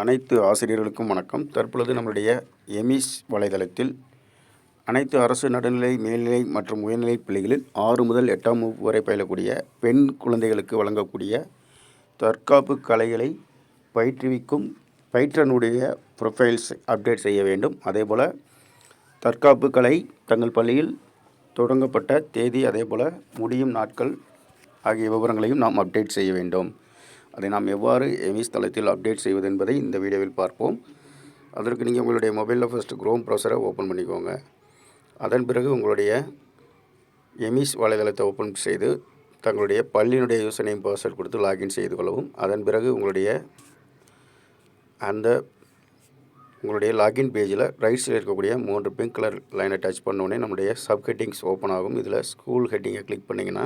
அனைத்து ஆசிரியர்களுக்கும் வணக்கம். தற்பொழுது நம்மளுடைய எமிஸ் வலைதளத்தில் அனைத்து அரசு நடுநிலை மேல்நிலை மற்றும் உயர்நிலை பள்ளிகளில் ஆறு முதல் எட்டாம் வகுப்பு வரை பயிலக்கூடிய பெண் குழந்தைகளுக்கு வழங்கக்கூடிய தற்காப்பு கலைகளை பயிற்றுவிக்கும் பயிற்றனுடைய ப்ரொஃபைல்ஸ் அப்டேட் செய்ய வேண்டும். அதேபோல் தற்காப்பு கலை தங்கள் பள்ளியில் தொடங்கப்பட்ட தேதி அதேபோல் முடியும் நாட்கள் ஆகிய விவரங்களையும் நாம் அப்டேட் செய்ய வேண்டும். அதை நாம் எவ்வாறு எமிஸ் தளத்தில் அப்டேட் செய்வது என்பதை இந்த வீடியோவில் பார்ப்போம். அதற்கு நீங்கள் உங்களுடைய மொபைலில் ஃபஸ்ட்டு க்ரோம் ப்ரௌசரை ஓப்பன் பண்ணிக்கோங்க. அதன் பிறகு உங்களுடைய எமிஸ் வலைதளத்தை ஓப்பன் செய்து தங்களுடைய பள்ளியினுடைய யூசர் நேம் பாஸ்வேர்ட் கொடுத்து லாகின் செய்து கொள்ளவும். அதன் பிறகு உங்களுடைய அந்த உங்களுடைய லாகின் பேஜில் ரைட் சைடில் இருக்கக்கூடிய மூன்று பிங்க் கலர் லைனை டச் பண்ணோடனே நம்முடைய சப் ஹெட்டிங்ஸ் ஓப்பன் ஆகும். இதில் ஸ்கூல் ஹெட்டிங்கை கிளிக் பண்ணிங்கன்னா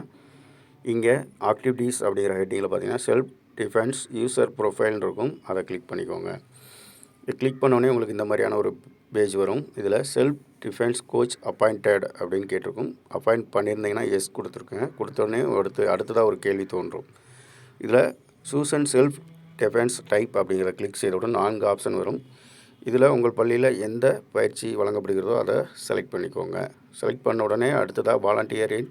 இங்கே ஆக்டிவிட்டீஸ் அப்படிங்கிற ஹெட்டிங்கில் பார்த்தீங்கன்னா செல்ஃப் டிஃபென்ஸ் யூசர் ப்ரொஃபைல்னு இருக்கும். அதை கிளிக் பண்ணிக்கோங்க. கிளிக் பண்ணோடனே உங்களுக்கு இந்த மாதிரியான ஒரு பேஜ் வரும். இதில் செல்ஃப் டிஃபென்ஸ் கோச் அப்பாயிண்டட் அப்படின்னு கேட்டிருக்கும். அப்பாயிண்ட் பண்ணியிருந்தீங்கன்னா எஸ் கொடுத்துருக்கேன். கொடுத்தோடனே அடுத்து அடுத்ததாக ஒரு கேள்வி தோன்றும். இதில் choose and self defence type அப்படிங்கிற கிளிக் செய்தவுடன் நான்கு ஆப்ஷன் வரும். இதில் உங்கள் பள்ளியில் எந்த பயிற்சி வழங்கப்படுகிறதோ அதை செலக்ட் பண்ணிக்கோங்க. செலக்ட் பண்ண உடனே அடுத்ததாக வாலண்டியரின்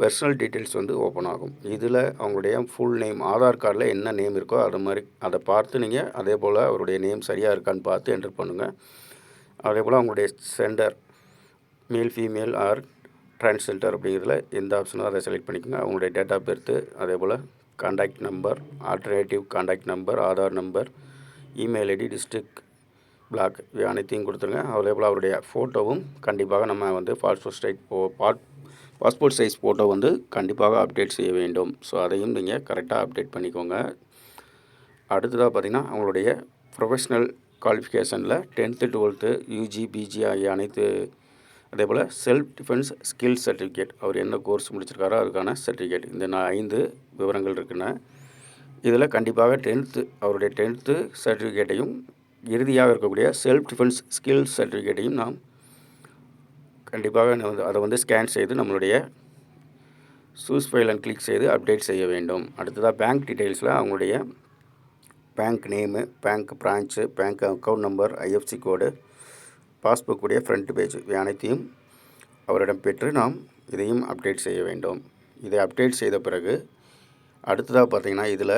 பர்சனல் டீட்டெயில்ஸ் வந்து ஓப்பன் ஆகும். இதில் அவங்களுடைய ஃபுல் நேம் ஆதார் கார்டில் என்ன நேம் இருக்கோ அது மாதிரி அதை பார்த்து நீங்கள் அதே போல் அவருடைய நேம் சரியாக இருக்கான்னு பார்த்து என்டர் பண்ணுங்கள் அதே போல் அவங்களுடைய centre male female R transgender அப்படிங்கிறதுல எந்த ஆப்ஷனோ அதை செலக்ட் பண்ணிக்கோங்க. அவங்களுடைய டேட் ஆஃப் பர்த்து அதே போல் contact number alternative contact number Aadhaar number email ID district block இவை அனைத்தையும் கொடுத்துருங்க. அதே போல் அவருடைய ஃபோட்டோவும் கண்டிப்பாக நம்ம வந்து பாஸ்போர்ட் ஸ்டைட் போ பாட் பாஸ்போர்ட் சைஸ் ஃபோட்டோ வந்து கண்டிப்பாக அப்டேட் செய்ய வேண்டும். ஸோ அதையும் நீங்கள் கரெக்டாக அப்டேட் பண்ணிக்கோங்க. அடுத்ததாக பார்த்திங்கன்னா அவங்களுடைய ப்ரொஃபஷ்னல் குவாலிஃபிகேஷனில் டென்த்து டுவெல்த்து யூஜி பிஜி ஆகிய அனைத்து அதே போல் செல்ஃப் டிஃபென்ஸ் ஸ்கில் சர்டிஃபிகேட் அவர் என்ன கோர்ஸ் முடிச்சிருக்காரோ அதுக்கான சர்டிஃபிகேட் இந்த நான் ஐந்து விவரங்கள் இருக்குன்னு. இதில் கண்டிப்பாக டென்த்து அவருடைய டென்த்து சர்டிஃபிகேட்டையும் இறுதியாக இருக்கக்கூடிய செல்ஃப் டிஃபென்ஸ் ஸ்கில் சர்டிஃபிகேட்டையும் நாம் கண்டிப்பாக வந்து அதை வந்து ஸ்கேன் செய்து நம்மளுடைய சூஸ் ஃபைல் அண்ட் கிளிக் செய்து அப்டேட் செய்ய வேண்டும். அடுத்ததாக பேங்க் டீட்டெயில்ஸில் அவங்களுடைய bank name bank branch bank account number IFSC code பாஸ்புக்குடைய front page இவை அனைத்தையும் அவரிடம் பெற்று நாம் இதையும் அப்டேட் செய்ய வேண்டும். இதை அப்டேட் செய்த பிறகு அடுத்ததாக பார்த்தீங்கன்னா இதில்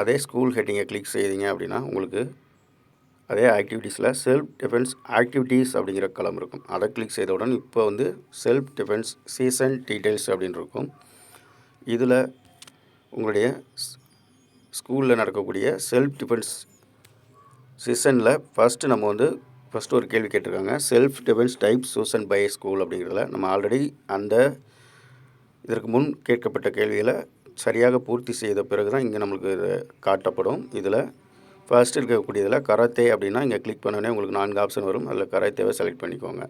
அதே ஸ்கூல் ஹெட்டிங்கை கிளிக் செய்தீங்க அப்படின்னா உங்களுக்கு அதே ஆக்டிவிட்டீஸில் செல்ஃப் டிஃபென்ஸ் ஆக்டிவிட்டீஸ் அப்படிங்கிற களம் இருக்கும். அதை கிளிக் செய்தவுடன் இப்போ வந்து செல்ஃப் டிஃபென்ஸ் சீசன் டீட்டெயில்ஸ் அப்படின்னு இருக்கும். இதில் உங்களுடைய ஸ்கூலில் நடக்கக்கூடிய செல்ஃப் டிஃபென்ஸ் சீசனில் ஃபஸ்ட்டு நம்ம வந்து ஃபஸ்ட்டு ஒரு கேள்வி கேட்டிருக்காங்க. Self defence type chosen by school அப்படிங்கிறதுல நம்ம ஆல்ரெடி அந்த இதற்கு முன் கேட்கப்பட்ட கேள்விகளை சரியாக பூர்த்தி செய்த பிறகு தான் இங்கே நம்மளுக்கு இது காட்டப்படும். இதில் ஃபர்ஸ்ட் இருக்கக்கூடியதில் கராத்தே அப்படின்னா இங்கே கிளிக் பண்ணோடனே உங்களுக்கு நான்கு ஆப்ஷன் வரும். அதில் கராத்தேவை செலக்ட் பண்ணிக்கோங்க.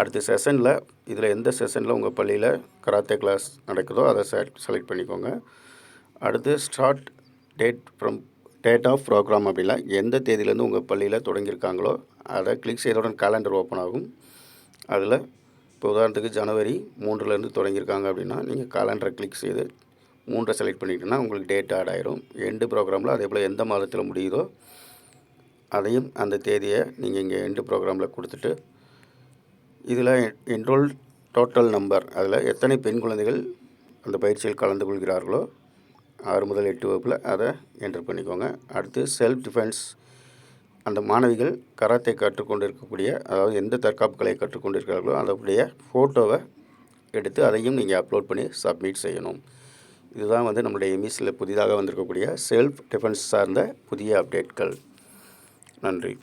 அடுத்த செஷனில் இதில் எந்த செஷனில் உங்கள் பள்ளியில் கராத்தே கிளாஸ் நடக்குதோ அதை செலக்ட் பண்ணிக்கோங்க. அடுத்து start date from date of programme அப்படின்னா எந்த தேதியிலேருந்து உங்கள் பள்ளியில் தொடங்கியிருக்காங்களோ அதை கிளிக் செய்தவுடன் கேலண்டர் ஓப்பன் ஆகும். அதில் இப்போ உதாரணத்துக்கு ஜனவரி மூன்றுலேருந்து தொடங்கியிருக்காங்க அப்படின்னா நீங்கள் கேலண்டரை கிளிக் செய்து மூன்றை செலக்ட் பண்ணிக்கிட்டோன்னா உங்களுக்கு டேட் ஆட் ஆயிரும். எண்டு ப்ரோக்ராமில் அதே போல் எந்த மாதத்தில் முடியுதோ அதையும் அந்த தேதியை நீங்கள் இங்கே எண்டு ப்ரோக்ராமில் கொடுத்துட்டு இதில் என்ரோல் டோட்டல் நம்பர் அதில் எத்தனை பெண் குழந்தைகள் அந்த பயிற்சியில் கலந்து கொள்கிறார்களோ ஆறு முதல் எட்டு வகுப்பில் அதை என்டர் பண்ணிக்கோங்க. அடுத்து செல்ஃப் டிஃபென்ஸ் அந்த மாணவிகள் கராத்தே கற்றுக்கொண்டு இருக்கக்கூடிய அதாவது எந்த தற்காப்பு கலையை கற்றுக்கொண்டு இருக்கிறார்களோ அதனுடைய ஃபோட்டோவை எடுத்து அதையும் நீங்கள் அப்லோட் பண்ணி சப்மிட் செய்யணும். இதுதான் வந்து நம்மளுடைய எமிஸில் புதிதாக வந்திருக்கக்கூடிய செல்ஃப் டிஃபென்ஸ் சார்ந்த புதிய அப்டேட்கள் நன்றி.